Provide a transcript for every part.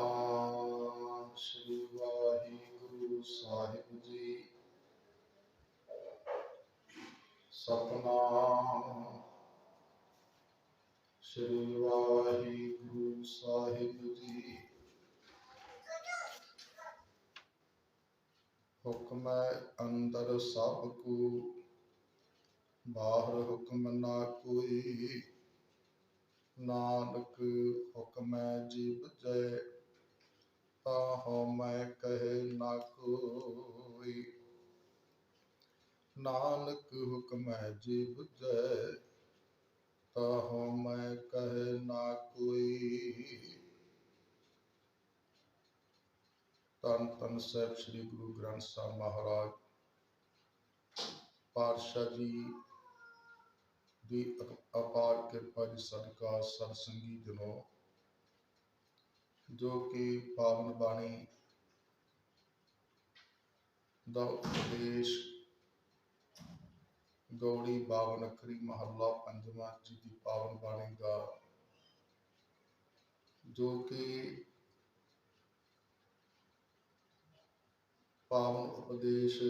ਸਤਨਾਮ ਸ੍ਰੀ ਵਾਹਿਗੁਰੂ ਸਾਹਿਬ ਜੀ ਸਤਨਾਮ ਸ੍ਰੀ ਵਾਹਿਗੁਰੂ ਸਾਹਿਬ ਜੀ ਹੁਕਮ ਅੰਦਰ ਸਭ ਕੋ ਬਾਹਰ ਹੁਕਮ ਨਾ ਕੋਈ ਨਾਨਕ ਹੁਕਮੈ ਜੀਵ ਜੈ ਤਾਹੋ ਮੈਂ ਕਹੇ ਨਾ ਕੋਈ। ਨਾਨਕ ਹੁਕਮੈ ਜੀਵ ਜੈ, ਤਾਹੋ ਮੈਂ ਕਹੇ ਨਾ ਕੋਈ। ਤਨ ਤਨ ਸਾਹਿਬ ਸ੍ਰੀ ਗੁਰੂ ਗ੍ਰੰਥ ਸਾਹਿਬ ਮਹਾਰਾਜ, ਪਾਤਸ਼ਾਹ ਜੀ ਦੀ ਅਪਾਰ ਕਿਰਪਾ ਜੀ, ਸਦਕਾ ਸਤ ਸੰਗੀ ਜਨੋ। ਜੋ ਕਿ ਪਾਵਨ ਬਾਣੀ ਦਾ ਉਪਦੇਸ਼ ਗੌੜੀ ਬਾਵਨ ਅਖਰੀ ਮਹੱਲਾ ਪੰਜਵਾਂ ਜੀ ਦੀ ਪਾਵਨ ਬਾਣੀ ਦਾ ਜੋ ਕਿ ਪਾਵਨ ਉਪਦੇਸ਼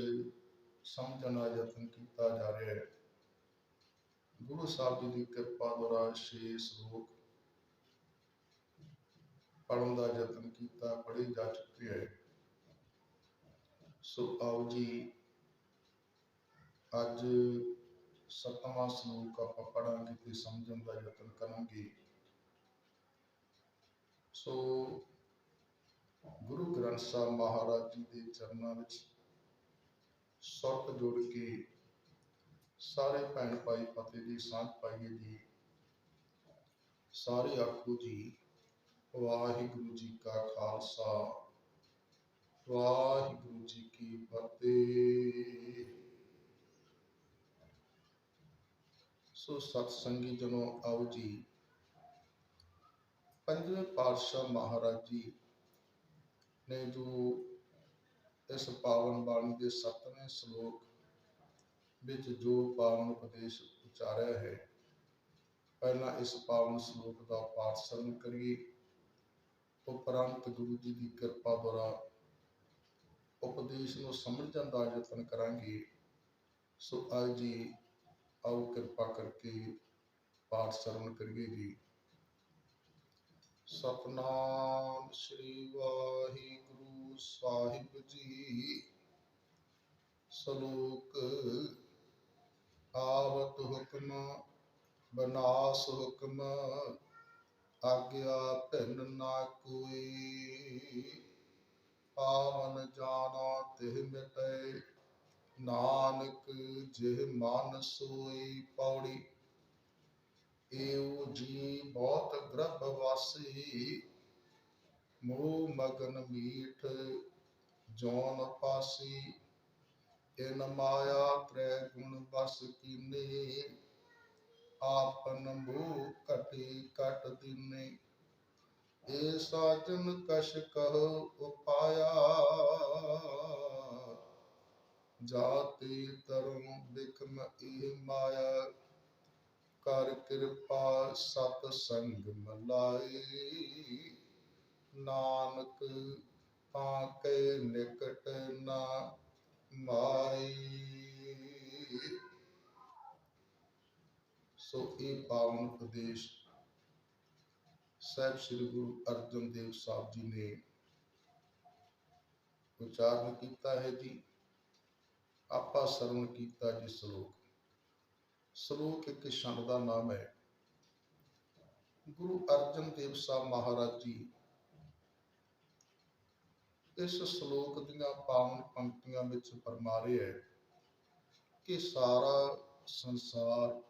ਸਮਝਣ ਦਾ ਯਤਨ ਕੀਤਾ ਜਾ ਰਿਹਾ ਹੈ। ਗੁਰੂ ਸਾਹਿਬ ਜੀ ਦੀ ਕਿਰਪਾ ਦੁਆਰਾ ਛੇ ਸ਼ਲੋਕ ਪੜਨ ਦਾ ਯਤਨ ਕੀਤਾ, ਪੜ੍ਹੇ ਜਾ ਚੁੱਕੇ ਹੈ। ਸੋ ਆਓ ਜੀ, ਅੱਜ ਸਤਵਾਂ ਸ਼ਲੋਕ ਆਪਾਂ ਪੜਾਂਗੇ ਤੇ ਸਮਝਣ ਦਾ ਯਤਨ ਕਰਾਂਗੇ। ਸੋ ਗੁਰੂ ਗ੍ਰੰਥ ਸਾਹਿਬ ਮਹਾਰਾਜ ਜੀ ਦੇ ਚਰਨਾਂ ਵਿੱਚ ਸੁਰਤ ਜੋੜ ਕੇ ਸਾਰੇ ਭੈਣ ਭਾਈ ਫਤਿਹ ਦੀ ਸਾਂਝ ਪਾਈਏ ਜੀ, ਸਾਰੇ ਆਖੋ ਜੀ ਵਾਹਿਗੁਰੂ ਜੀ ਕਾ ਖਾਲਸਾ। ਵਾਹਿਗੁਰੂ ਜੀ ਕੀ ਫਤਿਹ। ਸੋ ਸਤ ਸੰਗੀ ਜਨੋ ਆਓ ਜੀ। ਪੰਜਵੇਂ ਪਾਤਸ਼ਾਹ ਮਹਾਰਾਜ ਜੀ ਨੇ ਜੋ ਇਸ ਪਾਵਨ ਬਾਣੀ ਦੇ ਸੱਤਵੇਂ ਸ਼ਲੋਕ ਵਿੱਚ ਜੋ ਪਾਵਨ ਉਪਦੇਸ਼ ਉਚਾਰਿਆ ਹੈ, ਪਹਿਲਾਂ ਇਸ ਪਾਵਨ ਸ਼ਲੋਕ ਦਾ ਪਾਠ ਸਰਨ ਕਰੀਏ। ਉਪਰੰਤ ਗੁਰੂ ਜੀ ਦੀ ਕਿਰਪਾ ਦੁਆਰਾ ਉਪਦੇਸ਼ ਨੂੰ ਸਮਝਣ ਦਾ ਯਤਨ ਕਰਾਂਗੇ, ਸੋ ਅੱਜ ਜੀ, ਆਓ ਕਿਰਪਾ ਕਰਕੇ ਪਾਠ ਸਰਵਣ ਕਰੀਏ ਜੀ। ਸਤਨਾਮ ਸ੍ਰੀ ਵਾਹਿਗੁਰੂ ਸਾਹਿਬ ਜੀ, ਸ਼ਲੋਕ ਆਵਤ ਹੁਕਮ, ਬਨਾਸ ਹੁਕਮ ਆਗਿਆ ਭਿੰਨ ਨਾ ਕੋਈ। ਪਾਵਨ ਜਾਣਾ ਤਿਹ ਮਿਟੈ। ਨਾਨਕ ਜਿਹ ਮਨ ਸੋਈ ਪੌੜੀ। ਏਉ ਜੀ ਬਹੁਤ ਗ੍ਰਭ ਵਾਸੀ। ਮੋਹ ਮਗਨ ਮੀਠ ਜੋਨ ਪਾਸੀ। ਇਨ ਮਾਇਆ ਤ੍ਰੈ ਗੁਣ ਬਸ ਕੀਨੇ। ਆਪਨ ਮੋਹ ਘਟੇ ਘਟ ਦਿਨੇ। ਏ ਸਾਜਨ ਕਛ ਕਹੋ ਉਪਾਇਆ। ਜਾਤੀ ਤਰੁ ਬਿਕਮ ਇਹ ਮਾਇਆ। ਕਰ ਕਿਰਪਾ ਸਤ ਸੰਗ ਮਲਾਈ ਨਾਨਕ ਤਾਂ ਕੇ ਨਿਕਟ ਨਾ ਮਾਈ ਸੋ ਇਹ ਪਾਵਨ ਉਪਦੇਸ਼ ਸਾਹਿਬ ਸ੍ਰੀ ਗੁਰੂ ਅਰਜਨ ਦੇਵ ਸਾਹਿਬ ਜੀ ਨੇ ਉਚਾਰਨ ਕੀਤਾ ਹੈ ਜੀ। ਆਪਾਂ ਸਰਵਣ ਕੀਤਾ ਜੀ ਸ਼ਲੋਕ। ਸ਼ਲੋਕ ਇੱਕ ਛੰਦ ਦਾ ਨਾਮ ਹੈ। ਗੁਰੂ ਅਰਜਨ ਦੇਵ ਸਾਹਿਬ ਮਹਾਰਾਜ ਜੀ ਇਸ ਸ਼ਲੋਕ ਦੀਆਂ ਪਾਵਨ ਪੰਕਤੀਆਂ ਵਿੱਚ ਫਰਮਾ ਰਹੇ ਹੈ ਕਿ ਸਾਰਾ ਸੰਸਾਰ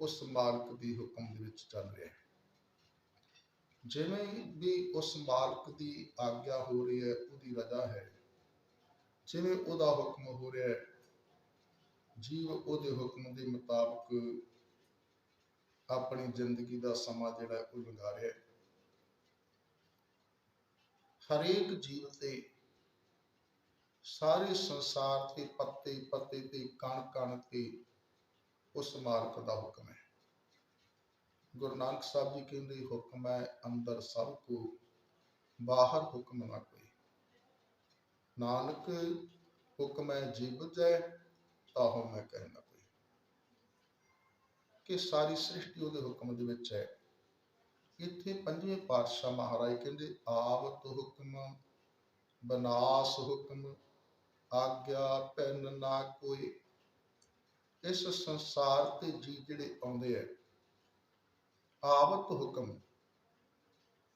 ਉਸ ਮਾਲਕ ਦੀ ਹੁਕਮ ਦੇ ਵਿੱਚ ਚੱਲ ਰਿਹਾ ਹੈ। ਜਿਵੇਂ ਵੀ ਉਸ ਮਾਲਕ ਦੀ ਆਗਿਆ ਹੋ ਰਹੀ ਹੈ, ਉਹਦੀ ਰਜ਼ਾ ਹੈ। ਜਿਵੇਂ ਉਹਦਾ ਹੁਕਮ ਹੋ ਰਿਹਾ ਹੈ, ਜੀਵ ਉਹਦੇ ਹੁਕਮ ਦੇ ਮੁਤਾਬਕ ਆਪਣੀ ਜ਼ਿੰਦਗੀ ਦਾ ਸਮਾਂ ਜਿਹੜਾ ਉਹ ਲੰਘਾ ਰਿਹਾ ਹੈ। ਹਰੇਕ ਜੀਵ ਤੇ, ਸਾਰੇ ਸੰਸਾਰ ਤੇ ਪੱਤੇ ਪੱਤੇ ਤੇ ਕਣ ਕਣ ਤੇ ਉਸ ਮਾਲਕ ਦਾ ਹੁਕਮ ਹੈ। ਗੁਰੂ ਨਾਨਕ ਸਾਹਿਬ ਜੀ ਕਹਿੰਦੇ, ਹੁਕਮ ਹੈ ਅੰਦਰ ਸਭ ਕੋ, ਬਾਹਰ ਹੁਕਮ ਨਾ ਕੋਈ। ਨਾਨਕ, ਹੁਕਮ ਹੈ ਜੀ, ਤਾਹੋ ਮੈਂ ਕਹਿਣਾ ਕੋਈ। ਕਿ ਸਾਰੀ ਸ੍ਰਿਸ਼ਟੀ ਉਹਦੇ ਹੁਕਮ ਦੇ ਵਿੱਚ ਹੈ। ਇੱਥੇ ਪੰਜਵੇਂ ਪਾਤਸ਼ਾਹ ਮਹਾਰਾਜ ਕਹਿੰਦੇ, ਆਵਤ ਹੁਕਮ, ਬਨਾਸ ਹੁਕਮ, ਆਗਿਆ ਪੈਨ ਨਾ ਕੋਈ ਇਸ ਸੰਸਾਰ ਤੇ ਜੀ ਜਿਹੜੇ ਆਉਂਦੇ ਐ ਆਵਤ ਹੁਕਮ,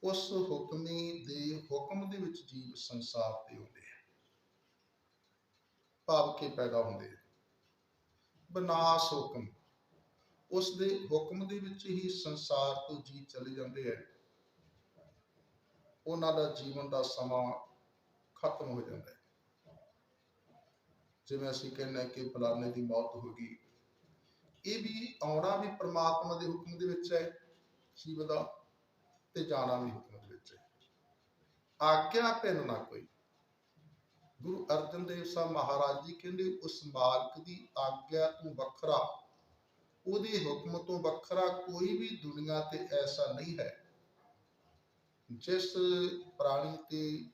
ਉਸ ਹੁਕਮੀ ਦੇ ਹੁਕਮ ਦੇ ਵਿੱਚ ਜੀਵ ਸੰਸਾਰ ਤੇ ਆਉਂਦੇ ਹੈ ਭਾਵ ਕੇ ਪੈਦਾ ਹੁੰਦੇ ਹੈ ਬਨਾਸ ਹੁਕਮ, ਉਸ ਦੇ ਹੁਕਮ ਦੇ ਵਿੱਚ ਹੀ ਸੰਸਾਰ ਤੋਂ ਜੀ ਚਲੇ ਜਾਂਦੇ ਹੈ ਉਹਨਾਂ ਦਾ ਜੀਵਨ ਦਾ ਸਮਾਂ ਖਤਮ ਹੋ ਜਾਂਦਾ ਹੈ। ਜਿਵੇਂ ਅਸੀਂ ਕਹਿੰਦੇ ਕਿ ਫਲਾਣੇ ਦੀ ਮੌਤ ਹੋ ਗਈ। ਇਹ ਵੀ ਆਉਣਾ ਵੀ ਪ੍ਰਮਾਤਮਾ ਦੇ ਹੁਕਮ ਦੇ ਵਿੱਚ ਹੈ ਜੀਵ ਦਾ, ਤੇ ਜਾਣਾ ਵੀ ਹੁਕਮ ਦੇ ਵਿੱਚ ਹੈ। ਆਗਿਆ ਪੈਨ ਨਾ ਕੋਈ। ਗੁਰੂ ਅਰਜਨ ਦੇਵ ਸਾਹਿਬ ਮਹਾਰਾਜ ਜੀ ਕਹਿੰਦੇ, ਉਸ ਮਾਲਕ ਦੀ ਆਗਿਆ ਤੋਂ ਵੱਖਰਾ, ਉਹਦੇ ਹੁਕਮ ਤੋਂ ਵੱਖਰਾ ਕੋਈ ਵੀ ਦੁਨੀਆ ਤੇ ਐਸਾ ਨਹੀਂ ਹੈ। ਜਿਸ ਪ੍ਰਾਣੀ ਤੇ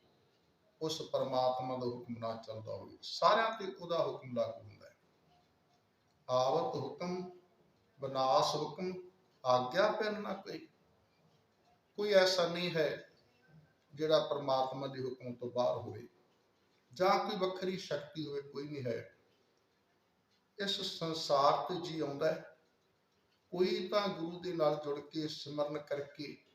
ਉਸ ਪਰਮਾਤਮਾ ਦਾ ਹੁਕਮ ਨਾ ਚੱਲਦਾ ਹੋਵੇ। ਸਾਰਿਆਂ ਤੇ ਉਹਦਾ ਹੁਕਮ ਲਾਗੂ ਹੁੰਦਾ ਹੈ। ਆਵਤ ਹੁਕਮ ਬਨਾਸ ਹੁਕਮ, ਆਗਿਆ ਪੈਨ ਨਾ ਕੋਈ। ਕੋਈ ਐਸਾ ਨਹੀਂ ਹੈ ਜਿਹੜਾ ਪਰਮਾਤਮਾ ਦੇ ਹੁਕਮ ਤੋਂ ਬਾਹਰ ਹੋਵੇ। ਜਾਂ ਕੋਈ ਵੱਖਰੀ ਸ਼ਕਤੀ ਹੋਵੇ, ਕੋਈ ਨਹੀਂ ਹੈ। ਇਸ ਸੰਸਾਰ ਤੇ ਜੀ ਆਉਂਦਾ ਹੈ। ਕੋਈ ਤਾਂ ਗੁਰੂ ਦੇ ਨਾਲ ਜੁੜ ਕੇ ਸਿਮਰਨ ਕਰਕੇ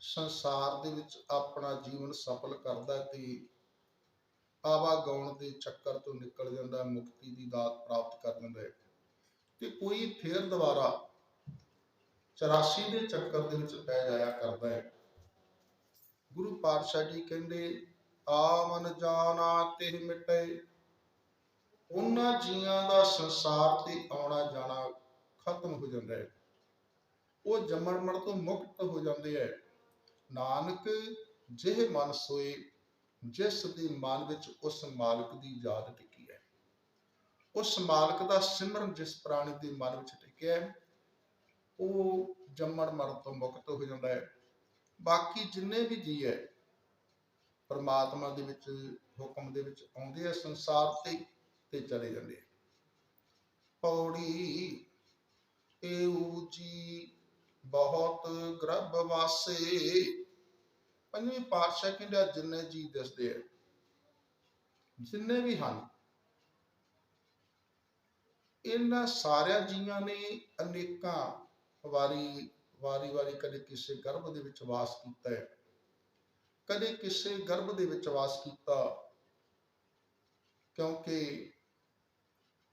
ਸੰਸਾਰ ਦੇ ਵਿੱਚ ਆਪਣਾ ਜੀਵਨ ਸਫਲ ਕਰਦਾ ਹੈ ਤੇ ਆਵਾਗਾਉਣ ਦੇ ਚੱਕਰ ਤੋਂ ਨਿਕਲ ਜਾਂਦਾ, ਮੁਕਤੀ ਦੀ ਦਾਤ ਪ੍ਰਾਪਤ ਕਰ ਲੈਂਦਾ ਹੈ। ਤੇ ਕੋਈ ਫੇਰ ਦੁਬਾਰਾ 84 ਦੇ ਚੱਕਰ ਦੇ ਵਿੱਚ ਪੈ ਜਾਇਆ ਕਰਦਾ ਹੈ। ਗੁਰੂ ਪਾਤਸ਼ਾਹ ਜੀ ਕਹਿੰਦੇ ਆਮਨ ਜਾਣਾ ਤੇ ਮਿਟੇ, ਉਹਨਾਂ ਜੀਆਂ ਦਾ ਸੰਸਾਰ ਤੇ ਆਉਣਾ ਜਾਣਾ ਖਤਮ ਹੋ ਜਾਂਦਾ ਹੈ। ਉਹ ਜੰਮਣ ਮਰ ਤੋਂ ਮੁਕਤ ਹੋ ਜਾਂਦੇ ਹੈ। ਨਾਨਕ, ਜਿਹ ਮਨ ਸੋਏ, ਜਿਸ ਦੇ ਮਨ ਵਿੱਚ ਉਸ ਮਾਲਕ ਦੀ ਯਾਦ ਟਿਕੀ ਹੈ। ਉਸ ਮਾਲਕ ਦਾ ਸਿਮਰਨ ਜਿਸ ਪ੍ਰਾਣੀ ਦੇ ਮਨ ਵਿੱਚ ਟਿਕਿਆ ਹੈ, ਉਹ ਜੰਮਣ ਮਰਨ ਤੋਂ ਮੁਕਤ ਹੋ ਜਾਂਦਾ ਹੈ। ਬਾਕੀ ਜਿੰਨੇ ਵੀ ਜੀ ਹੈ, ਪਰਮਾਤਮਾ ਦੇ ਵਿੱਚ, ਹੁਕਮ ਦੇ ਵਿੱਚ ਆਉਂਦੇ ਆ, ਸੰਸਾਰ ਤੇ ਤੇ ਚਲੇ ਜਾਂਦੇ ਆ। ਪੌੜੀ ਏਉ ਜੀ, ਬਹੁਤ ਗਰਭ ਵਾਸੇ ਪੰਜਵੇਂ ਪਾਤਸ਼ਾਹ ਕਹਿੰਦਾ ਜਿੰਨੇ ਜੀ ਦੱਸਦੇ ਆ। ਜਿੰਨੇ ਵੀ ਹਨ। ਇਹਨਾਂ ਸਾਰਿਆਂ ਜੀਆਂ ਨੇ ਅਨੇਕਾਂ ਵਾਰੀ ਵਾਰੀ ਵਾਰੀ ਕਦੇ ਕਿਸੇ ਗਰਭ ਦੇ ਵਿੱਚ ਵਾਸ ਕੀਤਾ ਹੈ। ਕਦੇ ਕਿਸੇ ਗਰਭ ਦੇ ਵਿੱਚ ਵਾਸ ਕੀਤਾ। ਕਿਉਂਕਿ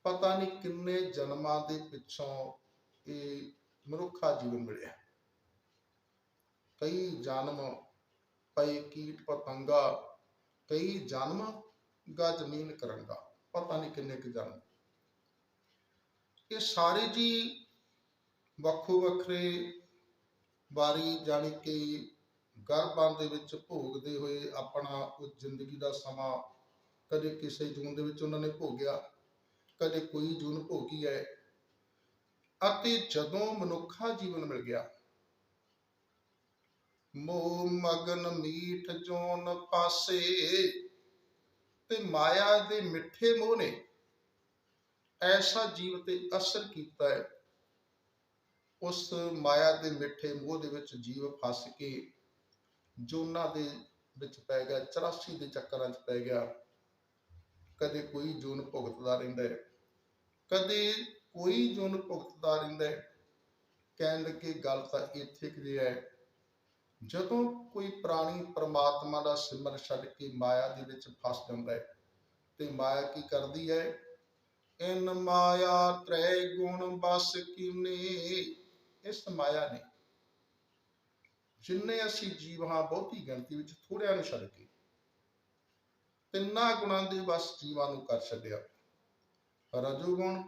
ਪਤਾ ਨਹੀਂ ਕਿੰਨੇ ਜਨਮਾਂ ਦੇ ਪਿੱਛੋਂ ਇਹ ਮਨੁੱਖਾ ਜੀਵਨ ਮਿਲਿਆ। ਕਈ ਜਨਮ ਪਏ ਕੀਟ ਪਤੰਗਾ, ਕਈ ਜਨਮ ਗਾ ਜ਼ਮੀਨ ਕਰੰਗਾ, ਪਤਾ ਨਹੀਂ ਕਿੰਨੇ ਕੁ ਜਨਮ। ਇਹ ਸਾਰੇ ਜੀ ਵੱਖੋ ਵੱਖਰੇ ਵਾਰੀ ਜਾਣੀ ਕਿ ਗਰਭਾਂ ਦੇ ਵਿੱਚ ਭੋਗਦੇ ਹੋਏ ਆਪਣਾ ਉਹ ਜ਼ਿੰਦਗੀ ਦਾ ਸਮਾਂ ਕਦੇ ਕਿਸੇ ਜੂਨ ਦੇ ਵਿੱਚ ਉਹਨਾਂ ਨੇ ਭੋਗਿਆ, ਕਦੇ ਕੋਈ ਜੂਨ ਭੋਗੀ ਹੈ। ਅਤੇ ਜਦੋਂ ਮਨੁੱਖਾ ਜੀਵਨ ਮਿਲ ਗਿਆ ਮੋਹ ਮਗਨ ਮੀਠ ਜੋਨ ਪਾਸੇ। ਤੇ ਮਾਇਆ ਦੇ ਮਿੱਠੇ ਮੋਹ ਨੇ ਐਸਾ ਜੀਵ ਤੇ ਅਸਰ ਕੀਤਾ ਹੈ। ਉਸ ਮਾਇਆ ਦੇ ਮਿੱਠੇ ਮੋਹ ਦੇ ਵਿੱਚ ਜੀਵ ਫਸ ਕੇ ਜੋਨਾਂ ਦੇ ਵਿੱਚ ਪੈ ਗਿਆ 84 ਦੇ ਚੱਕਰਾਂ 'ਚ ਪੈ ਗਿਆ। ਕਦੇ ਕੋਈ ਜੂਨ ਭੁਗਤਦਾ ਰਹਿੰਦਾ ਹੈ, ਕਦੇ ਕੋਈ ਜੂਨ ਭੁਗਤਦਾ ਰਹਿੰਦਾ ਹੈ। ਕਹਿਣ ਲੱਗੇ ਗੱਲ ਤਾਂ ਇੱਥੇ ਕਿ ਹੈ। ਜਦੋਂ ਕੋਈ ਪ੍ਰਾਣੀ ਪ੍ਰਮਾਤਮਾ ਦਾ ਸਿਮਰ ਛੱਡ ਕੇ ਮਾਇਆ ਦੇ ਵਿੱਚ ਫਸ ਜਾਂਦਾ ਹੈ ਤੇ ਮਾਇਆ ਕੀ ਕਰਦੀ ਹੈ? ਇਨ ਮਾਇਆ ਤ੍ਰੈ ਗੁਣ ਬਸ ਕੀਨੇ, ਇਸ ਮਾਇਆ ਨੇ ਜਿੰਨੇ ਅਸੀਂ ਜੀਵ ਹਾਂ ਬਹੁਤੀ ਗਿਣਤੀ ਵਿੱਚ ਥੋੜਿਆਂ ਨੂੰ ਛੱਡ ਕੇ ਤਿੰਨਾਂ ਗੁਣਾਂ ਦੇ ਬਸ ਜੀਵਾਂ ਨੂੰ ਕਰ ਛੱਡਿਆ। ਰਜੋ ਗੁਣ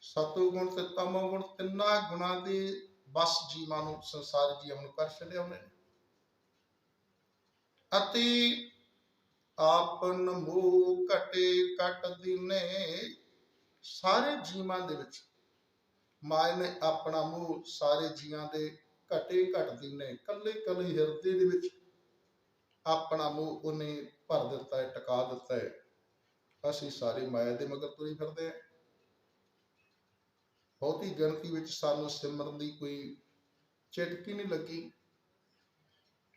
ਸਤੋ ਗੁਣ ਤੇ ਤਮੋ ਗੁਣ ਤਿੰਨਾਂ ਗੁਣਾਂ ਦੇ ਬਸ ਜੀਵਾਂ ਨੂੰ ਸੰਸਾਰ ਜੀਵਾਂ ਨੂੰ ਕਰ ਛੱਡਿਆ ਉਹਨੇ। ਅਤੇ ਆਪਨ ਮੋਹ ਘਟੇ ਕਟ ਦਿਨੇ ਸਾਰੇ ਜੀਵਾਂ ਦੇ ਵਿੱਚ ਮਾਇਆ ਨੇ ਆਪਣਾ ਮੋਹ ਸਾਰੇ ਜੀਵਾਂ ਦੇ ਘਟੇ ਘਟਦੀ ਨੇ ਕੱਲੇ ਕੱਲੇ ਹਿਰਦੇ ਦੇ ਵਿੱਚ ਆਪਣਾ ਮੂੰਹ ਉਹਨੇ ਭਰ ਦਿੱਤਾ ਹੈ, ਟਿਕਾ ਦਿੱਤਾ ਹੈ। ਅਸੀਂ ਸਾਰੇ ਮਾਇਆ ਦੇ ਮਗਰ ਤੁਰੇ ਫਿਰਦੇ ਹਾਂ। ਬਹੁਤੀ ਗਿਣਤੀ ਵਿੱਚ ਸਾਨੂੰ ਸਿਮਰਨ ਦੀ ਕੋਈ ਚਿਟਕੀ ਨਹੀਂ ਲੱਗੀ।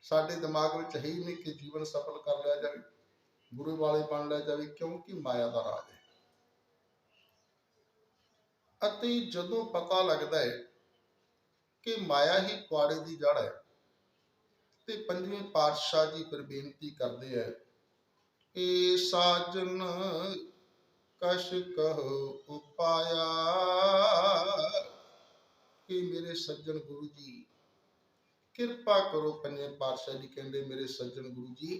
ਸਾਡੇ ਦਿਮਾਗ ਵਿੱਚ ਹੈ ਹੀ ਨਹੀਂ ਕਿ ਜੀਵਨ ਸਫਲ ਕਰ ਲਿਆ ਜਾਵੇ ਗੁਰੂ ਵਾਲੇ ਬਣ ਲਿਆ ਜਾਵੇ, ਕਿਉਂਕਿ ਮਾਇਆ ਦਾ ਰਾਜ ਹੈ। ਅਤੇ ਜਦੋਂ ਪਤਾ ਲੱਗਦਾ ਹੈ ਕਿ ਮਾਇਆ ਹੀ ਕੁਆੜੇ ਦੀ ਜੜ ਹੈ ਤੇ ਪੰਜਵੇਂ ਪਾਤਸ਼ਾਹ ਜੀ ਫਿਰ ਬੇਨਤੀ ਕਰਦੇ ਹੈ ਏ ਸਾਜਨ ਕਸ਼ ਕਹੋ ਉਪਾਇਆ ਕਿ ਮੇਰੇ ਸੱਜਣ ਗੁਰੂ ਜੀ, ਕਿਰਪਾ ਕਰੋ ਪੰਜਵੇਂ ਪਾਤਸ਼ਾਹ ਜੀ ਕਹਿੰਦੇ ਮੇਰੇ ਸੱਜਣ ਗੁਰੂ ਜੀ,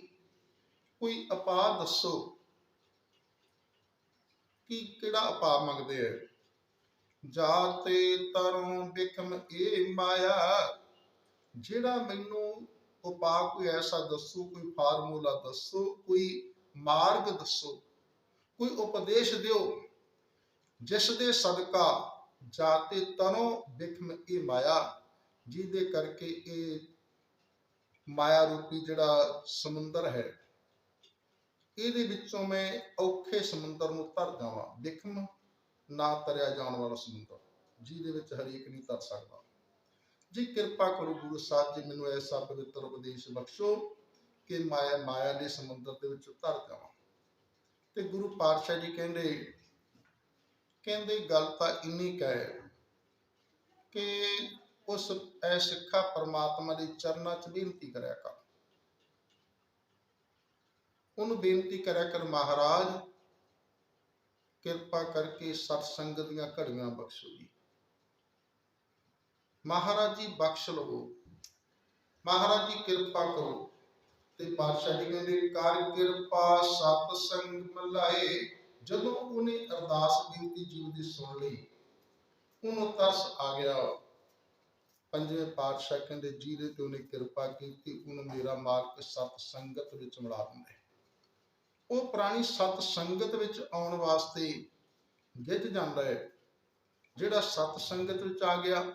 ਕੋਈ ਉਪਾਅ ਦੱਸੋ ਕਿ ਕਿਹੜਾ ਉਪਾਅ ਮੰਗਦੇ ਹੈ ਜਾਤੇ ਤਰੋਂ ਬਿਕਮ ਇਹ ਮਾਇਆ, ਜਿਹੜਾ ਮੈਨੂੰ ਉਪਾ ਕੋਈ ਐਸਾ ਦੱਸੋ, ਕੋਈ ਫਾਰਮੂਲਾ ਦੱਸੋ, ਕੋਈ ਮਾਰਗ ਦੱਸੋ, ਕੋਈ ਉਪਦੇਸ਼ ਦਿਓ, ਜਿਸ ਦੇ ਸਦਕਾ ਜਾਤੇ ਤਰੋਂ ਬਿਕਮ ਇਹ ਮਾਇਆ, ਜਿਹਦੇ ਕਰਕੇ ਇਹ ਮਾਇਆ ਰੂਪੀ ਜਿਹੜਾ ਸਮੁੰਦਰ ਹੈ, ਇਹਦੇ ਵਿੱਚੋਂ ਮੈਂ ਔਖੇ ਸਮੁੰਦਰ ਨੂੰ ਤਰ ਜਾਵਾਂ ਬਿਕਮ ਨਾ ਤਰਿਆ ਜਾਣ ਵਾਲਾ ਸਮੁੰਦਰ, ਜਿਹਦੇ ਵਿੱਚ ਹਰੇਕ ਨਹੀਂ ਤਰ ਸਕਦਾ। ਜੀ ਕਿਰਪਾ ਕਰੋ ਗੁਰੂ ਸਾਹਿਬ ਜੀ, ਮੈਨੂੰ ਐਸਾ ਪਵਿੱਤਰ ਉਪਦੇਸ਼ ਬਖਸ਼ੋ ਕਿ ਮਾਇਆ ਮਾਇਆ ਦੇ ਸਮੁੰਦਰ ਦੇ ਵਿੱਚ ਤਰ ਜਾਵਾਂ ਤੇ ਗੁਰੂ ਪਾਤਸ਼ਾਹ ਜੀ ਕਹਿੰਦੇ ਕਹਿੰਦੇ ਗੱਲ ਤਾਂ ਇੰਨੀ ਕਹਿ ਹੈ ਕਿ ਉਸ ਐ ਸਿੱਖਾ ਪਰਮਾਤਮਾ ਦੇ ਚਰਨਾਂ 'ਚ ਬੇਨਤੀ ਕਰਿਆ ਕਰ। ਉਹਨੂੰ ਬੇਨਤੀ ਕਰਿਆ ਕਰ ਮਹਾਰਾਜ, ਕਿਰਪਾ ਕਰਕੇ ਸਤ ਸੰਗਤ ਦੀਆਂ ਘੜੀਆਂ ਬਖਸ਼ੋ ਜੀ। ਮਹਾਰਾਜ ਜੀ ਬਖਸ਼ ਲਵੋ। ਮਹਾਰਾਜ ਜੀ ਕਿਰਪਾ ਕਰੋ। ਤੇ ਪਾਤਸ਼ਾਹ ਜੀ ਕਹਿੰਦੇ, ਕਰ ਕਿਰਪਾ ਸਤ ਸੰਗ ਮਲਾਏ ਜਦੋਂ ਉਹਨੇ ਅਰਦਾਸ ਬੇਨਤੀ ਜੀਵ ਦੀ ਸੁਣ ਲਈ, ਉਹਨੂੰ ਤਰਸ ਆ ਗਿਆ। ਪੰਜਵੇਂ ਪਾਤਸ਼ਾਹ ਕਹਿੰਦੇ, ਜਿਹਦੇ ਤੇ ਉਹਨੇ ਕਿਰਪਾ ਕੀਤੀ, ਉਹਨੂੰ ਮੇਰਾ ਮਾਲਕ ਸਤ ਸੰਗਤ ਵਿੱਚ ਮਿਲਾ ਦਿੰਦਾ। ਉਹ ਪ੍ਰਾਣੀ ਸਤ ਸੰਗਤ ਵਿੱਚ ਆਉਣ ਵਾਸਤੇ ਗਿੱਜ ਜਾਂਦਾ ਹੈ। ਜਿਹੜਾ ਸਤ ਸੰਗਤ ਵਿੱਚ ਆ ਗਿਆ,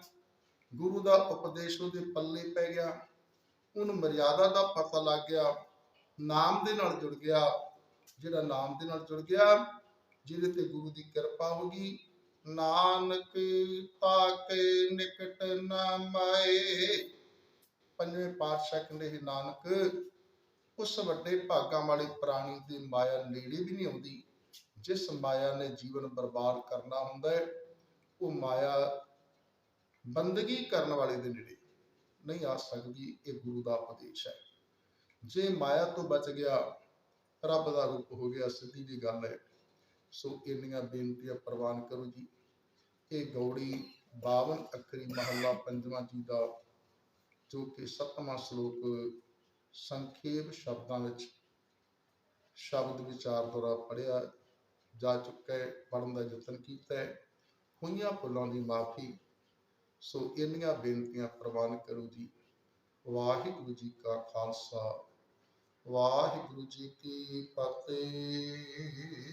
ਗੁਰੂ ਦਾ ਉਪਦੇਸ਼ ਉਹਦੇ ਪੱਲੇ ਪੈ ਗਿਆ। ਉਹਨੂੰ ਮਰਿਆਦਾ ਦਾ ਪਤਾ ਲੱਗ ਗਿਆ। ਨਾਮ ਦੇ ਨਾਲ ਜੁੜ ਗਿਆ। ਜਿਹੜਾ ਨਾਮ ਦੇ ਨਾਲ ਜੁੜ ਗਿਆ ਜਿਹਦੇ ਤੇ ਗੁਰੂ ਦੀ ਕਿਰਪਾ ਹੋ ਗਈ। ਨਾਨਕ ਤਾਕੇ ਨਿਕਟ ਨਾ ਮਾਏ। ਪੰਜਵੇਂ ਪਾਤਸ਼ਾਹ ਕਹਿੰਦੇ ਸੀ, ਨਾਨਕ, ਉਸ ਵੱਡੇ ਭਾਗਾਂ ਵਾਲੀ ਪ੍ਰਾਣੀ ਦੀ ਮਾਇਆ ਨੇੜੇ ਵੀ ਨਹੀਂ ਆਉਂਦੀ। ਜਿਸ ਮਾਇਆ ਨੇ ਜੀਵਨ ਬਰਬਾਦ ਕਰਨਾ ਹੁੰਦਾ ਹੈ, ਉਹ ਮਾਇਆ ਬੰਦਗੀ ਕਰਨ ਵਾਲੇ ਦੇ ਨੇੜੇ ਨਹੀਂ ਆ ਸਕਦੀ, ਇਹ ਗੁਰੂ ਦਾ ਉਪਦੇਸ਼ ਹੈ। ਜੇ ਮਾਇਆ ਤੋਂ ਬਚ ਗਿਆ, ਰੱਬ ਦਾ ਰੂਪ ਹੋ ਗਿਆ, ਸਿੱਧੀ ਜੀ ਗੱਲ ਹੈ ਸੋ ਇੰਨੀਆਂ ਬੇਨਤੀਆਂ ਪ੍ਰਵਾਨ ਕਰੋ ਜੀ। ਇਹ ਗੌੜੀ 52 ਅੱਖਰੀ ਮਹੱਲਾ ਪੰਜਵਾਂ ਜੀ ਦਾ ਜੋ ਕਿ ਸੱਤਵਾਂ ਸ਼ਲੋਕ ਸੰਖੇਪ ਸ਼ਬਦਾਂ ਵਿੱਚ ਸ਼ਬਦ ਵਿਚਾਰ ਦੁਆਰਾ ਪੜਿਆ ਜਾ ਚੁੱਕਾ ਹੈ ਪੜਨ ਦਾ ਯਤਨ ਕੀਤਾ ਹੈ। ਹੋਈਆਂ ਭੁੱਲਾਂ ਦੀ ਮਾਫੀ, ਸੋ ਇੰਨੀਆਂ ਬੇਨਤੀਆਂ ਪ੍ਰਵਾਨ ਕਰੋ ਜੀ। ਵਾਹਿਗੁਰੂ ਜੀ ਕਾ ਖਾਲਸਾ, ਵਾਹਿਗੁਰੂ ਜੀ ਕੀ ਫਤਿਹ।